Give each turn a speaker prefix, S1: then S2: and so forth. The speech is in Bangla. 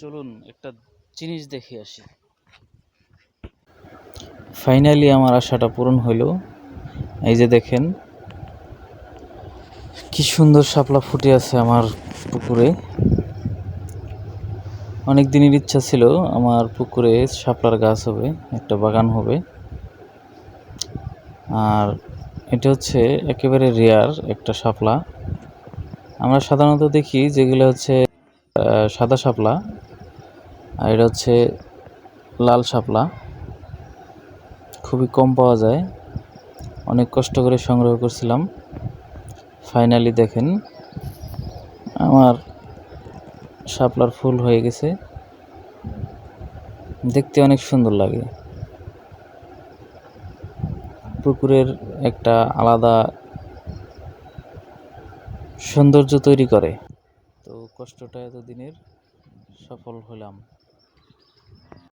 S1: চলুন একটা জিনিস দেখে আসি। ফাইনালি আমার আশাটা পূরণ হলো এই যে দেখেন, কি সুন্দর শাপলা ফুটে আছে আমার পুকুরে। অনেক দিনের ইচ্ছা ছিল আমার পুকুরে শাপলার গাছ হবে, একটা বাগান হবে। আর এটা হচ্ছে একেবারে রেয়ার একটা শাপলা। আমরা সাধারণত দেখি যেগুলো হচ্ছে সাদা শাপলা। আর এটা হচ্ছে লাল শাপলা। খুবই কম পাওয়া যায়। অনেক কষ্ট করে সংগ্রহ করছিলাম। ফাইনালি দেখেন, আমার শাপলার ফুল হয়ে গেছে। দেখতে অনেক সুন্দর লাগে। পুকুরের একটা আলাদা সৌন্দর্য তৈরি করে। তো কষ্টটা এতদিনের সফল হলাম।